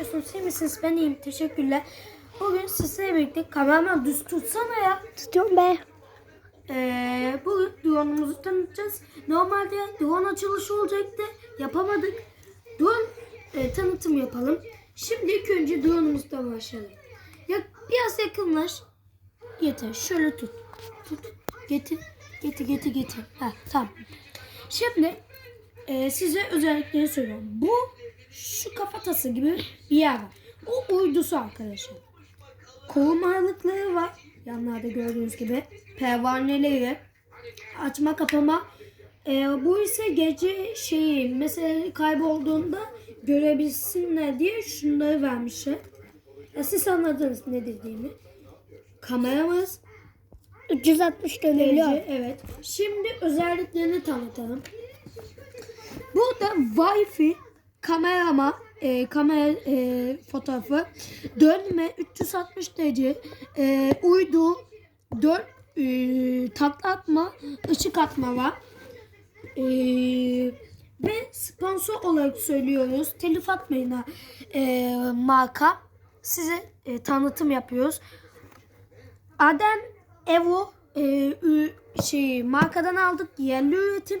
yapıyorsunuz? İyi misiniz? Ben iyiyim. Teşekkürler. Bugün sizlerle birlikte kameraman düz tutsana ya. Tutuyorum be. Ee, bugün drone'umuzu tanıtacağız. Normalde drone açılışı olacaktı. Yapamadık. Drone e, tanıtım yapalım. Şimdi ilk önce drone'umuzla başlayalım. Ya, biraz yakınlaş. Yeter. Şöyle tut. Tut. Getir. Getir getir getir. Ha, tamam. Şimdi e, size özelliklerini söylüyorum. Bu şu kafatası gibi bir yer var. O uydusu arkadaşlar. Korumalıkları var. Yanlarda gördüğünüz gibi. Pervaneleri. Açma kapama. E, bu ise gece şeyi mesela kaybolduğunda görebilsinler diye şunları vermişler. Ya siz anladınız ne dediğimi. Kameramız 360 dönüyor. Derece, evet. Şimdi özelliklerini tanıtalım. Burada Wi-Fi kamerama e, kamera e, fotoğrafı dönme 360 derece e, uydu 4 e, takla atma ışık atma var. E, ve sponsor olarak söylüyoruz. Telif atmayın ha. E, marka. Size e, tanıtım yapıyoruz. Aden Evo e, şey markadan aldık yerli üretim.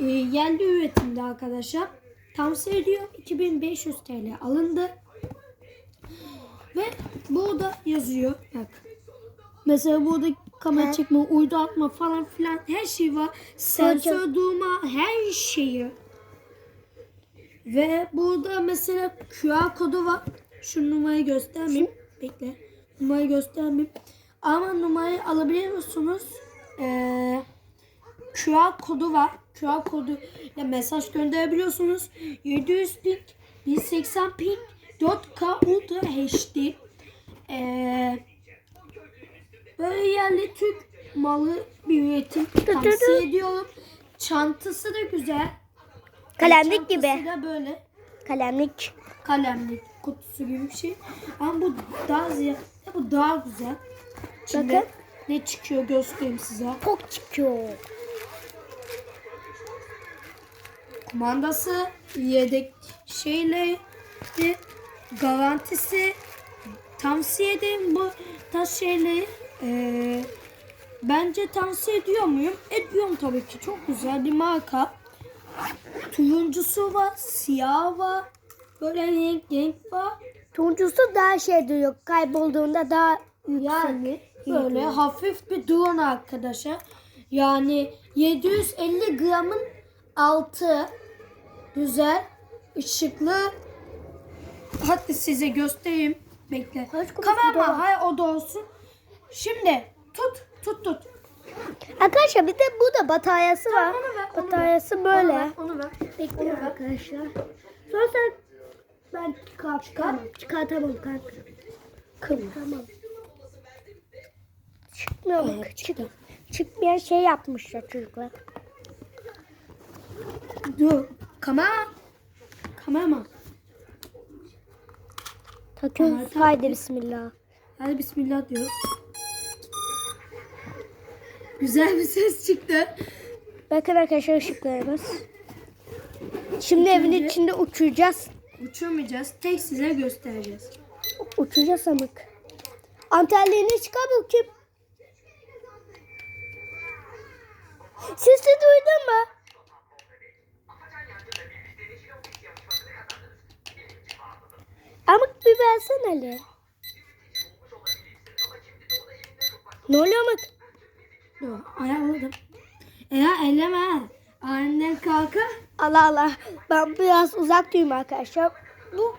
E, yerli üretimde arkadaşlar. Tavsiye ediyor. 2500 TL alındı. Ve burada yazıyor. Bak. Mesela burada kamera çekme, uydu atma falan filan her şey var. Sensör durma her şeyi. Ve burada mesela QR kodu var. Şu numarayı göstermeyeyim. Bekle. Numarayı göstermeyeyim. Ama numarayı alabiliyor musunuz? QR kodu var. QR kodu ile mesaj gönderebiliyorsunuz. 700 ping, 1080 ping, 4K Ultra HD. Ee, böyle yerli Türk malı bir üretim tavsiye ediyorum. Çantası da güzel. Kalemlik Çantası gibi. da böyle Kalemlik. kalemlik kutusu gibi bir şey. Ama bu daha ziyade bu daha güzel. İçinde Bakın. ne çıkıyor göstereyim size. Çok çıkıyor. Kumandası, yedek şeyleri, garantisi tavsiye ederim bu tarz şeyleri. Ee, bence tavsiye ediyor muyum? Ediyorum tabii ki. Çok güzel bir marka. Turuncusu var, siyah var. Böyle renk renk var. Turuncusu daha şey duruyor. Kaybolduğunda daha Yani böyle hafif bir drone arkadaşlar. Yani 750 gramın altı güzel, ışıklı. Hadi size göstereyim. Bekle. Da var? hayır o da olsun. Şimdi tut tut tut. Arkadaşlar bir de burada bataryası var. onu ver, onu bataryası Onu böyle. ver, onu ver. Bekle Onu ver. arkadaşlar. Sonra sen Ben çıkar çıkar. Tamam, çıkartamam kanka. Kım. Tamam. Çıkmıyor mu? Çık. Çıkmayan şey yapmışlar çocuklar. Dur. Kamera. Kameraman. Takıyoruz. Tamam, Haydi bismillah. Hadi bismillah diyoruz. Güzel bir ses çıktı. Bakın arkadaşlar ışıklarımız. Şimdi evin içinde uçacağız. Uçamayacağız. Tek size göstereceğiz. Uçacağız amık. Antenlerini çıkar bakayım. Sesi duydun mu? Versene hele. Ne oluyor amık? Dur, ayarladım. Ya elleme. Aniden kalka. Allah Allah. Ben biraz uzak durayım arkadaşlar. Bu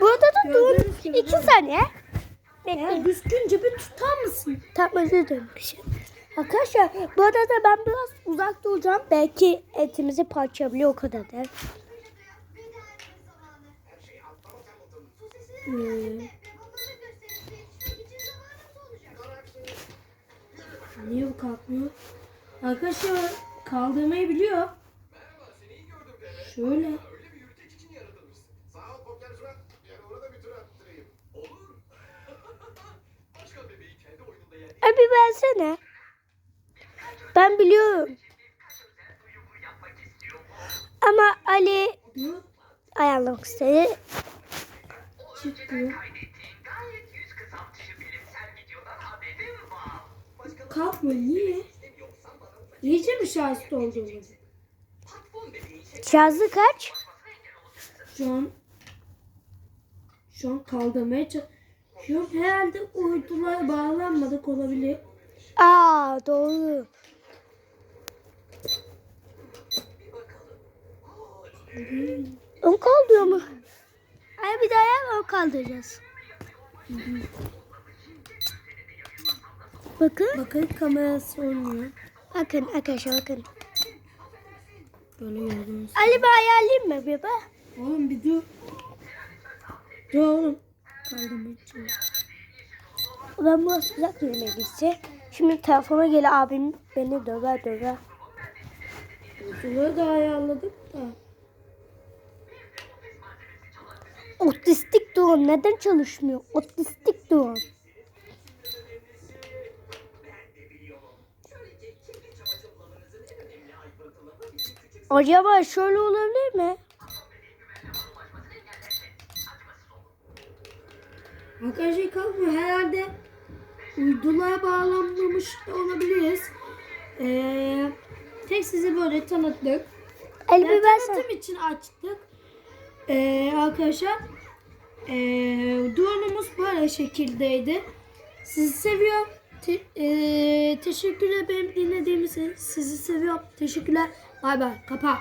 burada da durun. İki saniye. Bekleyin. düzgünce bir tutar mısın? Tam özür dilerim. Bir şey. Arkadaşlar bu arada ben biraz uzak duracağım. Belki etimizi parçalıyor o kadar da. Ee, niye bu kalkmıyor? Arkadaşlar kaldırmayı biliyor. Şöyle. Abi versene. Ben biliyorum. Ama Ali ayarlamak istedi. Var. Kalkmıyor. Niye? İyice mi şahit bebeğin Şarjı kaç? Şu an şu an kaldırmaya çalışıyorum. Herhalde uydular bağlanmadık olabilir. Aa doğru. Ön kaldırıyor mu? Ay bir daha ön kaldıracağız. Bakın. Bakın kamerası oynuyor. Bakın arkadaşlar bakın. Böyle gördünüz. Ali bir ayarlayayım mı baba? Oğlum bir dur. Dur oğlum. Kaldırmaya çalışıyorum. Ben biraz uzak yürüme gitse. Şimdi telefona gel abim beni döver döver. Uyduları da ayarladık da. Otistik drone neden çalışmıyor? Otistik drone. Acaba şöyle olabilir mi? Arkadaşlar kalkmıyor. Herhalde uydulara bağlanmamış da olabiliriz. Ee, tek sizi böyle tanıttık. Ali Yani tanıtım için açtık. Ee, arkadaşlar ee, drone'umuz böyle şekildeydi. Sizi seviyorum. Te- ee, teşekkürler benim dinlediğiniz için. Sizi seviyorum. Teşekkürler. Bay bay. Kapa.